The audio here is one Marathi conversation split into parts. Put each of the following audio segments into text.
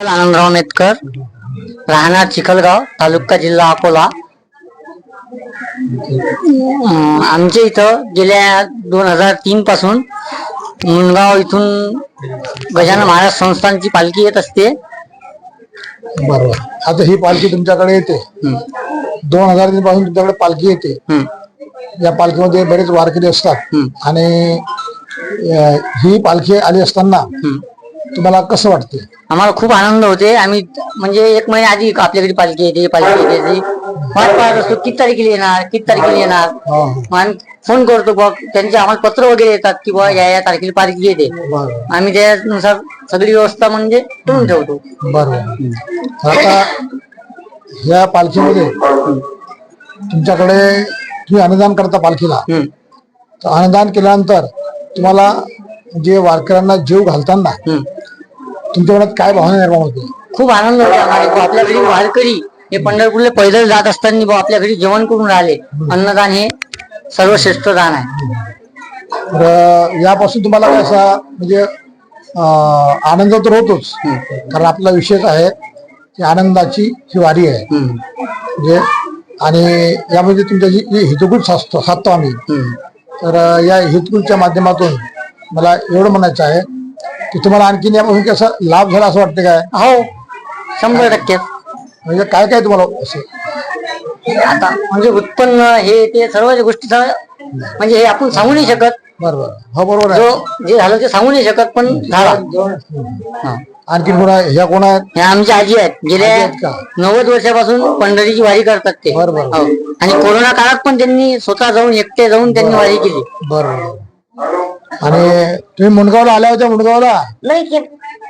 आनंदराव मेतकर राहणार चिखलगाव तालुका जिल्हा अकोला. आमच्या इथं गेल्या दोन हजार तीन पासून मुनगाव इथून गजानन महाराज संस्थानची पालखी येत असते. बरोबर. आता ही पालखी तुमच्याकडे येते. दोन हजार तीन पासून तुमच्याकडे पालखी येते. या पालखीमध्ये बरेच वारकरी असतात. आणि ही पालखी आली असताना तुम्हाला कसं वाटते आम्हाला खूप आनंद होते आम्ही म्हणजे एक महिन्या आधी आपल्या घरी पालखी येते पालखी येते ती वाट पाहत असतो. किती तारखेला येणार? किती तारखेला येणार? हा. मग आम्ही फोन करतो बघ त्यांचे आम्हाला पत्र वगैरे येतात की बा या या तारखेला पालखी येते. आम्ही त्यानुसार सगळी व्यवस्था म्हणजे करून ठेवतो. बरोबर. आता ह्या पालखीमध्ये तुमच्याकडे तुम्ही अनुदान करता पालखीला. अनुदान केल्यानंतर तुम्हाला जे वारकऱ्यांना जीव घालताना. तुमच्या मनात काय भावना निर्माण होते? खूप आनंद होतो आम्हाला. बुवा आपल्या घरी वारकरी हे पंढरपूरला पैदल जात असताना बुवा आपल्या घरी जेवण करून राहिले. अन्नदान हे सर्वश्रेष्ठ दान आहे. तर यापासून तुम्हाला काय असा म्हणजे अं, आनंद तर होतोच. कारण आपला विषयच आहे की आनंदाची ही वारी आहे. हम्म. म्हणजे आणि यामध्ये तुमच्या जी जी हितगुज साधतो साधतो आम्ही. हम्म. तर अं, या हितगुजच्या माध्यमातून मला एवढं म्हणायचं आहे की तुम्हाला आणखीन यापासून की असं लाभ झाला असं वाटतं काय? हो. शंभर टक्के. म्हणजे काय काय तुम्हाला असं? आता म्हणजे उत्पन्न हे ते सर्व गोष्टी म्हणजे हे आपण सांगू नाही शकत. बरोबर. हो बरोबर आहे. जो जे झालं ते सांगू नाही शकत पण झाला. हा. आणखीन कोणा ह्या कोण आहेत. हे आमची आजी आहेत गेल्या? नव्वद वर्षापासून पंढरीची वारी करतात ते. बरं, बरं. हो. आणि कोरोना काळात पण त्यांनी स्वतः जाऊन एकटे जाऊन त्यांनी वारी केली. बरोबर. आणि तुम्ही मुंडगावला आल्या होत्या मुंडगावला? नाही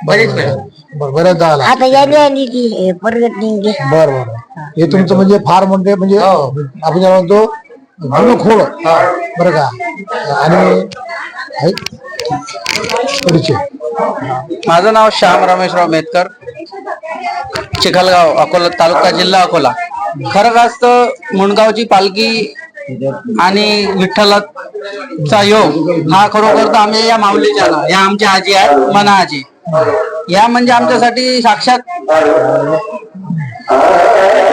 बरेच वेळा. बरं आता ती परगत नाही बर बर. हे तुमचं म्हणजे फार म्हणजे म्हणजे आपण ज्याला म्हणतो जुनं खोड. बरं का? आणि माझं नाव श्याम रमेशराव मेतकर. चिखलगाव अकोला तालुका जिल्हा अकोला. खरं असतं मुणगावची पालखी आणि सहयोग योग हा खरोखर तर आम्ही या माऊलीच्या या आमच्या आजी आहेत मना आजी. या म्हणजे आमच्यासाठी साक्षात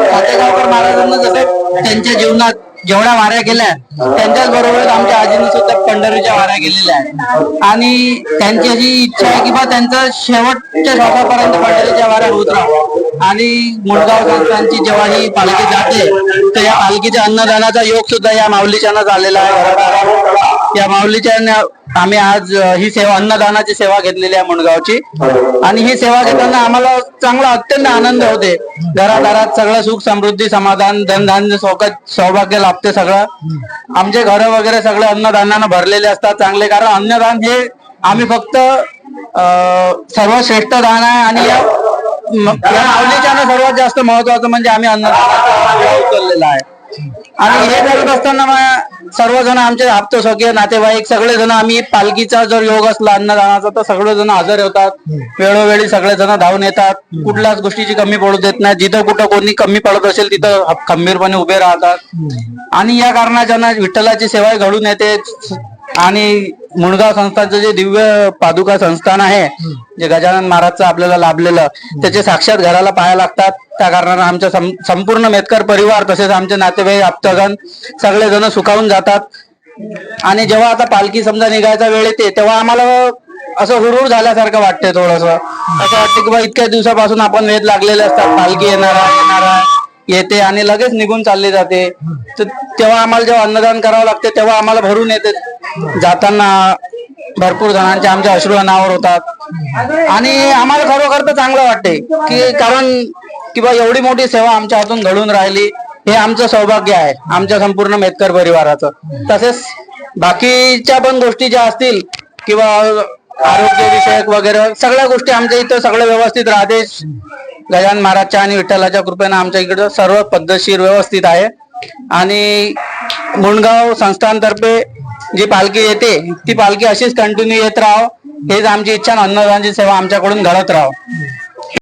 फातेगावकर महाराजांना जसं त्यांच्या जीवनात जेवढ्या वाऱ्या केल्या त्यांच्याच बरोबर आमच्या आजीने सुद्धा पंढरीच्या वाऱ्या केलेल्या आहेत. आणि त्यांची अशी इच्छा आहे की बा त्यांचं शेवटच्या श्वासापर्यंत पंढरीच्या वाऱ्या होत राहा आणि मुळगाव संस्थांची जेव्हा ही पालखी जाते पालखीच्या अन्नदानाचा योग सुद्धा या माऊलीच्यानं झालेला आहे. या माऊलीच्या आम्ही आज ही सेवा अन्नदानाची सेवा घेतलेली आहे मुणगावची आणि ही सेवा घेताना आम्हाला चांगला अत्यंत आनंद होते. घरादारात सगळं सुख समृद्धी समाधान धनधान्य सौकत सौभाग्य लाभते सगळं. आमचे घर वगैरे सगळे अन्नदानानं भरलेले असतात चांगले. कारण अन्नदान हे आम्ही फक्त सर्वश्रेष्ठ दान आहे आणि या म- सर्वात जास्त महत्वाचं म्हणजे आम्ही अन्नदान उचललेलं आहे. आणि हे करत असताना सर्वजण आमचे आप्त सगळे नातेवाईक सगळेजण आम्ही पालखीचा जर योग असला अन्नदानाचा तर सगळेजण हजर होतात. वेळोवेळी सगळेजण धावून येतात. कुठल्याच गोष्टीची कमी पडू देत नाही. जिथं कुठं कोणी कमी पडत असेल तिथं खंबीरपणे उभे राहतात. आणि या कारणाच्या विठ्ठलाची सेवा घडून येते. आणि मुणगाव संस्थांचं जे दिव्य पादुका संस्थान आहे जे गजानन महाराजचं आपल्याला लाभलेलं त्याचे साक्षात घराला पाहायला लागतात. त्या कारणानं आमच्या संपूर्ण मेतकर परिवार तसेच आमचे नातेवाईक आप्तगण सगळेजण सुखावून जातात. आणि जेव्हा आता पालखी समजा निघायचा वेळ येते तेव्हा आम्हाला असं हुरहुर झाल्यासारखं वाटतंय थोडस. असं वाटतं की बा इतक्या दिवसापासून आपण वेध लागलेले असतात. पालखी येणार आहे येणार. आहे येते आणि लगेच निघून चालली जाते. तर तेव्हा आम्हाला जेव्हा अन्नदान करावं लागते तेव्हा आम्हाला भरून येते. जाताना भरपूर जणांचे आमच्या अश्रू अनावर होतात. आणि आम्हाला खरोखर तर चांगलं वाटते की कारण किंवा एवढी मोठी सेवा आमच्या हातून घडून राहिली. हे आमचं सौभाग्य आहे. आमच्या संपूर्ण मेतकर परिवाराचं. तसेच बाकीच्या पण गोष्टी ज्या असतील किंवा आरोग्य विषयक वगैरे सगळ्या गोष्टी आमच्या इथं सगळं व्यवस्थित राहते. गजान महाराजच्या आणि विठ्ठलाच्या कृपेनं आमच्या इकडं सर्व पद्धतशीर व्यवस्थित आहे. आणि मुणगाव संस्थानतर्फे जी पालखी येते ती पालखी अशीच कंटिन्यू येत राहो हेच आमची इच्छा. अन्नदानची सेवा आमच्याकडून घडत राहो